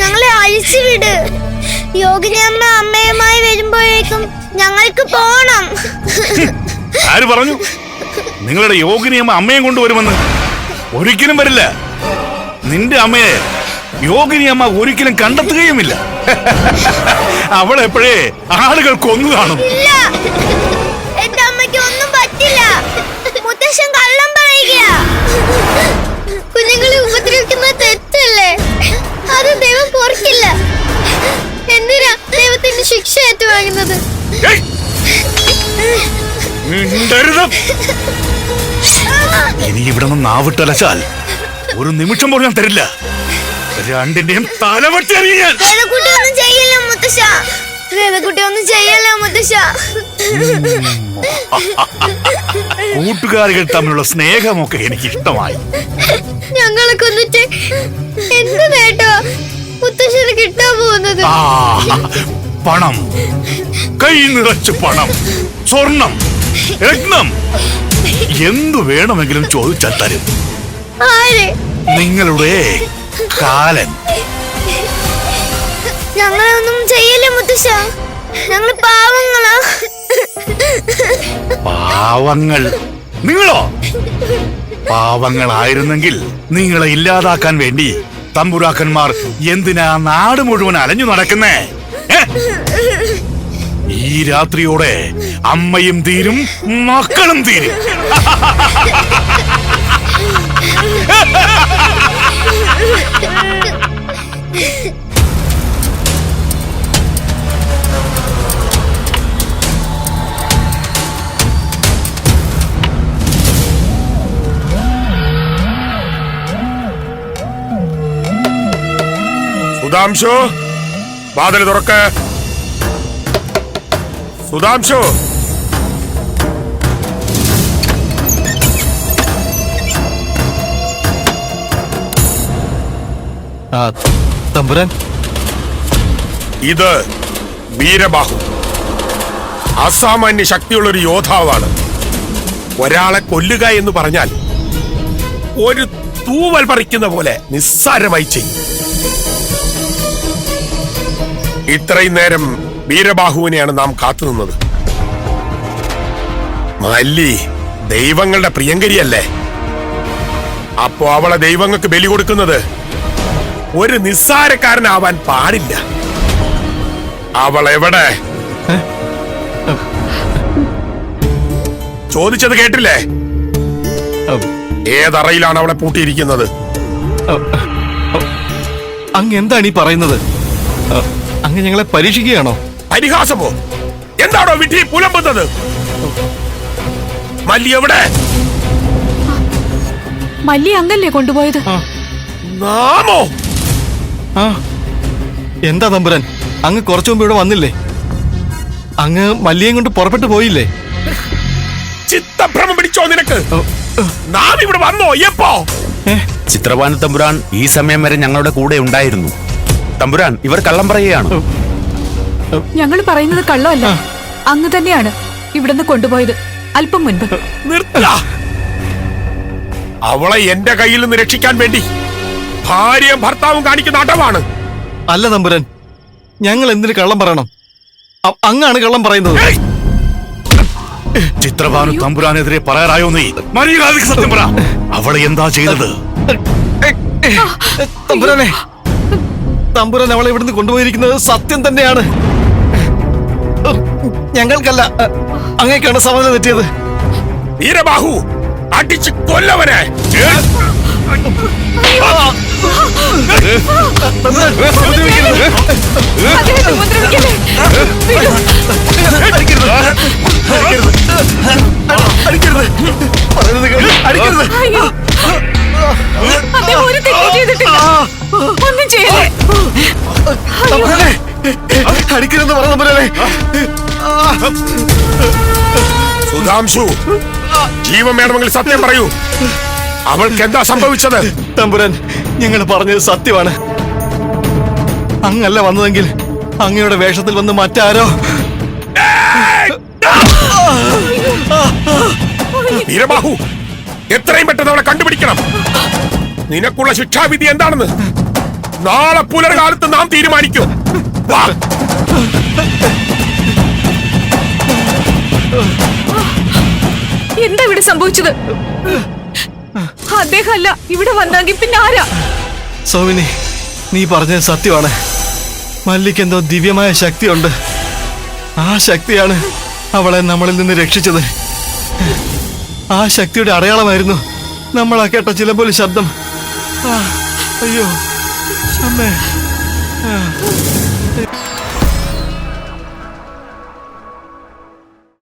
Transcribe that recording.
ഞങ്ങളെ അഴിച്ചു വിട്. യോഗിനിയമ്മ അമ്മയുമായി വരുമ്പോഴേക്കും ഞങ്ങൾക്ക് പോണം. ആര് പറഞ്ഞു? നിങ്ങളുടെ യോഗിനിയമ്മ അമ്മയും കൊണ്ടുവരുമെന്ന്. ഒരിക്കലും വരില്ല. നിന്റെ അമ്മയെ യോഗിനി അമ്മ ഒരിക്കലും കണ്ടെത്തുകയുമില്ല. അവൾ എപ്പോഴേ ആളുകൾ കൊന്നു കാണും. എന്റെ അമ്മയ്ക്ക് ഒന്നും പറ്റില്ല. മുത്തശ്ശൻ കള്ളം പറയുക കുഞ്ഞുങ്ങളെ ഉപദ്രവിക്കുന്നത് അത് ദൈവം പൊറക്കില്ല എന്തിനാ ദൈവത്തിന്റെ ശിക്ഷ ഏറ്റുവാങ്ങുന്നത്. ഇനി ഇവിടെ നിന്ന് നാവിട്ടലച്ചാൽ ഒരു നിമിഷം പോലും ഞാൻ തരില്ല. രണ്ടിന്റെയും തലവട്ടി അറിയാൻ ഒന്നും ചെയ്യല്ല മുത്തശ്ശ. ഒന്നും ചെയ്യല്ല മുത്തശ്ശ. കൂട്ടുകാരികൾ തമ്മിലുള്ള സ്നേഹമൊക്കെ എനിക്ക് ഇഷ്ടമായി ഞങ്ങളെ കൊന്നിട്ട് എന്ത് നേട്ടോ മുത്തശ്ശന് കിട്ടാൻ പോകുന്നത്. ആ പണം. കൈ നിറച്ച് പണം. സ്വർണം. രത്നം. എന്തു വേണമെങ്കിലും ചോദിച്ചാൽ തരും. നിങ്ങളുടെ കാലൻ. ഞങ്ങളൊന്നും ചെയ്യില്ല മുത്തശ്ശ. ഞങ്ങൾ പാവങ്ങളാ. പാവങ്ങൾ. നിങ്ങളോ? പാവങ്ങളായിരുന്നെങ്കിൽ നിങ്ങളെ ഇല്ലാതാക്കാൻ വേണ്ടി തമ്പുരാക്കന്മാർ എന്തിനാ നാട് മുഴുവൻ അലഞ്ഞു നടക്കുന്നേ? ഈ രാത്രിയോടെ അമ്മയും തീരും മക്കളും തീരും. സുധാംശു വാതിൽ തുറക്ക്. സുധാംശു. ആ തമ്പുരാൻ. ഇത് വീരബാഹു. അസാമാന്യ ശക്തിയുള്ള ഒരു യോദ്ധാവാണ്. ഒരാളെ കൊല്ലുക എന്ന് പറഞ്ഞാൽ ഒരു തൂവൽ പറിക്കുന്ന പോലെ നിസ്സാരമായി ചെയ്യും. ഇത്രയും നേരം വീരബാഹുവിനെയാണ് നാം കാത്തുനിന്നത് മല്ലി ദൈവങ്ങളുടെ പ്രിയങ്കരിയല്ലേ? അപ്പോ അവളെ ദൈവങ്ങൾക്ക് ബലി കൊടുക്കുന്നത് ഒരു നിസ്സാരക്കാരനാവാൻ പാടില്ല. അവൾ എവിടെ? ചോദിച്ചത് കേട്ടില്ലേ? ഏതറയിലാണ് അവളെ പൂട്ടിയിരിക്കുന്നത്. അങ്ങ് എന്താണ് ഈ പറയുന്നത്? അങ്ങ് ഞങ്ങളെ പരീക്ഷിക്കുകയാണോ? പരിഹാസമോ? എന്താണോ വിധി പുലമ്പുന്നത്? മല്ലി എവിടെ? മല്ലി അങ്ങല്ലേ കൊണ്ടുപോയത്. നാമോ? ആ. എന്താ തമ്പുരാൻ? അങ്ങ് കുറച്ചു മുമ്പ് ഇവിടെ വന്നില്ലേ? അങ്ങ് മല്ലിയും കൊണ്ട് പുറപ്പെട്ടു പോയില്ലേ? ചിത്തഭ്രമം പിടിച്ചോ നിനക്ക്? നാം ഇവിടെ വന്നോ? എപ്പോ? ചിത്രവാന ചിത്രപാന തമ്പുരാൻ ഈ സമയം വരെ ഞങ്ങളുടെ കൂടെ ഉണ്ടായിരുന്നു. തമ്പുരാൻ ഇവർ കള്ളം പറയുകയാണ്. ഞങ്ങൾ പറയുന്നത് കള്ളമല്ല. അങ്ങ് തന്നെയാണ് ഇവിടുന്ന് കൊണ്ടുപോയത്. അല്പം മുൻപ്. അവളെ എന്റെ കയ്യിൽ നിന്ന് രക്ഷിക്കാൻ വേണ്ടി ഭാര്യയും ഭർത്താവും കാണിക്കുന്ന അടവാണ്. അല്ല തമ്പുരാൻ ഞങ്ങൾ എന്തിന് കള്ളം പറയണം? അ- അങ്ങാണ് കള്ളം പറയുന്നത്. ചിത്രഭാനു തമ്പുരാനെതിരെ പറയാറായോ നീ? സത്യം പറ. അവളെ എന്താ ചെയ്തത്? തമ്പുരാനെ തമ്പുരാൻ അവളെ ഇവിടുന്ന് കൊണ്ടുപോയിരിക്കുന്നത് സത്യം തന്നെയാണ് ഞങ്ങൾക്കല്ല അങ്ങേക്കാണ് സമനില തെറ്റിയത് വീരബാഹു അടിച്ച് കൊല്ലവനെ തമ്പുരാൻ, ഉപദ്രവിക്കരുത്. അടിക്കരുതെന്ന് പറഞ്ഞു പോലെ സുധാംശു ജീവൻ വേണമെങ്കിൽ സത്യം പറയൂ. അവൾക്ക് എന്താ സംഭവിച്ചത്? തമ്പുരൻ ഞങ്ങൾ പറഞ്ഞത് സത്യമാണ്. അങ്ങല്ല വന്നതെങ്കിൽ അങ്ങയുടെ വേഷത്തിൽ വന്ന് മറ്റാരോ? വീരബാഹു എത്രയും പെട്ടെന്ന് അവളെ കണ്ടുപിടിക്കണം. നിനക്കുള്ള ശിക്ഷാവിധി എന്താണെന്ന് നാളെ പുലർകാലത്ത് നാം തീരുമാനിക്കും. എന്താ ഇവിടെ സംഭവിച്ചത്? അദ്ദേഹം അല്ല ഇവിടെ വന്നെങ്കിൽ പിന്നെ ആരാ? സോമിനി നീ പറഞ്ഞത് സത്യമാണ്. മല്ലിക്ക് എന്തോ ദിവ്യമായ ശക്തിയുണ്ട്. ആ ശക്തിയാണ് അവളെ നമ്മളിൽ നിന്ന് രക്ഷിച്ചത്. ആ ശക്തിയുടെ അടയാളമായിരുന്നു നമ്മളാ കേട്ട ചിലപ്പോൾ ശബ്ദം. അയ്യോ അമ്മേ.